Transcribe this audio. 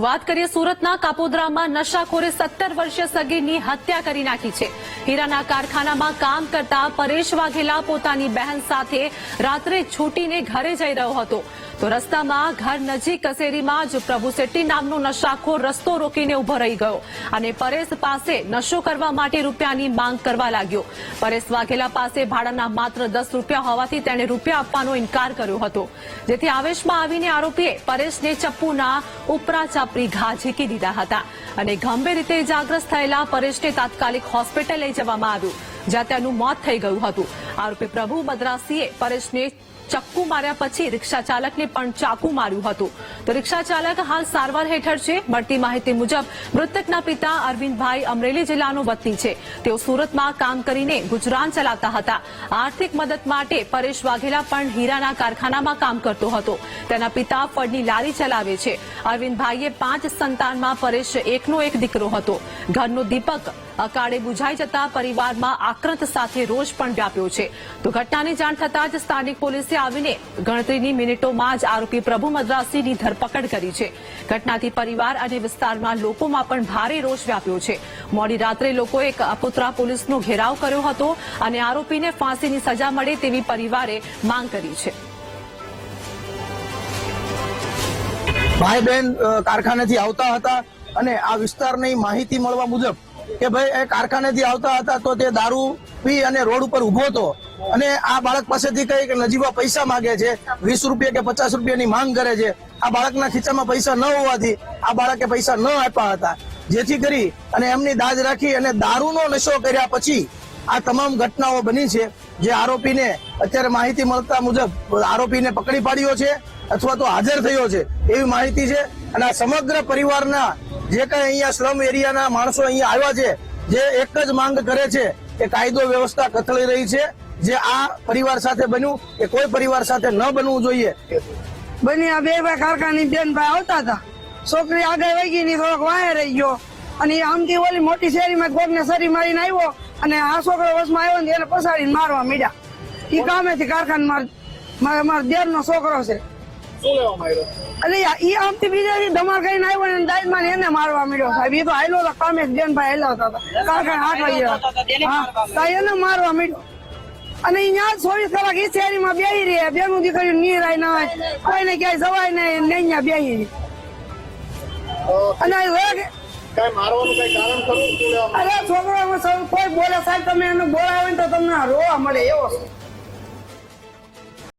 વાત કરીએ સુરતના કાપોદ્રામાં નશાખોરે સત્તર વર્ષીય સગીરની હત્યા કરી નાખી છે. હીરાના કારખાનામાં કામ કરતા પરેશ વાઘેલા પોતાની બહેન સાથે રાત્રે છૂટીને ઘરે જઈ રહ્યો હતો. તો રસ્તામાં ઘર નજીક કસેરીમાં જ પ્રભુ શેટ્ટી નામનો નશાખોર રસ્તો રોકીને ઊભો રહી ગયો અને પરેશ પાસે નશો કરવા માટે રૂપિયાની માંગ કરવા લાગ્યો. પરેશ વાઘેલા પાસે ભાડાના માત્ર દસ રૂપિયા હોવાથી તેણે રૂપિયા આપવાનો ઇનકાર કર્યો હતો. જેથી આવેશમાં આવીને આરોપીએ પરેશને ચપ્પુના ઉપરા ચાપરી ઘા ઝીકી દીધા હતા અને ગંભીર રીતે ઇજાગ્રસ્ત થયેલા પરેશને તાત્કાલિક હોસ્પિટલ લઈ જવામાં આવ્યું, જ્યાં તેનું મોત થઈ ગયું હતું. આરોપી પ્રભુ મદ્રાસીએ પરેશને ચક્કુ માર્યા પછી રિક્ષા ચાલકને પણ ચાકુ માર્યું હતું. તો રિક્ષા ચાલક હાલ સારવાર હેઠળ છે. મળતી માહિતી મુજબ મૃતકના પિતા અરવિંદભાઈ અમરેલી જિલ્લાનો વતની છે. તેઓ સુરતમાં કામ કરીને ગુજરાન ચલાવતા હતા. આર્થિક મદદ માટે પરેશ વાઘેલા પણ હીરાના કારખાનામાં કામ કરતો હતો. તેના પિતા ફળની લારી ચલાવે છે. અરવિંદભાઈએ પાંચ સંતાનમાં પરેશ એકનો એક દીકરો હતો. ઘરનો દીપક અકાળે બુઝાઈ જતા પરિવારમાં આક્રંત સાથે રોષ પણ વ્યાપ્યો છે. તો ઘટનાની જાણ થતાં જ સ્થાનિક પોલીસે આવીને ગણતરીની મિનિટોમાં જ આરોપી પ્રભુ મદ્રાસીની ધરપકડ કરી છે. ઘટનાથી પરિવાર અને વિસ્તારમાં લોકોમાં પણ ભારે રોષ વ્યાપ્યો છે. મોડી રાત્રે લોકોએ કાપોત્રા પોલીસનો ઘેરાવ કર્યો હતો અને આરોપીને ફાંસીની સજા મળે તેવી પરિવારે માંગ કરી છે. ભાઈ બહેન કારખાનેથી આવતા હતા અને આ વિસ્તારની માહિતી મળવા મુજબ કે ભાઈ, એ કારખાનેથી આવતા હતા તો તે દારૂ પી અને રોડ ઉપર ઊભો હતો. અને આ બાળક પાસેથી કઈ કે નજીવા પૈસા માંગે છે, વીસ રૂપિયા કે પચાસ રૂપિયાની માંગ કરે છે. આ બાળકના ખીચામાં પૈસા ન હોવાથી આ બાળકે પૈસા ન આપ્યા હતા. જેથી કરી અને એમની દાજ રાખી અને દારૂનો નશો કર્યા પછી આ તમામ ઘટનાઓ બની છે. જે આરોપીને અત્યારે માહિતી મળતા મુજબ આરોપીને પકડી પાડ્યો છે અથવા તો હાજર થયો છે. એવી માહિતી છે. અને આ સમગ્ર પરિવારના જે કઈ અહીંયા શ્રમ એરિયાના માણસો અહીંયા આવ્યા છે, જે એક જ માંગ કરે છે કે કાયદો વ્યવસ્થા કથળી રહી છે, જે આ પરિવાર સાથે બન્યું, એ કોઈ પરિવાર સાથે ન બનવું જોઈએ. બની આ બે ભાઈ કારખાની બેન ભાઈ આવતા હતા. છોકરી આગળ વહી ગઈ ની થોડોક વાંહે રહી ગયો. અને આમથી ઓલી મોટી શેરીમાં કોકને સરી મારીને આવ્યો અને આ છોકરો વસમાં આવ્યો ને એને પસાડીને મારવા મીડ્યા. એ કામેથી કારખાન મારે મારા દેર નો છોકરો છે. એટલે ઈ આમથી બીજા ધમાલ કરીને આવ્યો ને દાઈમાં એને મારવા મળ્યો સાહેબ. એ તો આયલો હતો કામે બેન ભાઈ હાયલા હતા કારખાને આઠ વાગે હા એને મારવા મળ્યો અને અહીંયા ચોવીસ કલાક ઈ શેરીમાં બેહી રહે. બેનું દીકરી નીરાય ના હોય કોઈને ક્યાંય જવાય નહીં ને અહીંયા બેહી રહી. અને આ વેગ કઈ મારવાનું કઈ કારણ ખરું? શું લેવા અરે છોકરો કોઈ બોલે સાહેબ તમે એને બોલાવે ને તો તમને રોવા મળે એવો છે.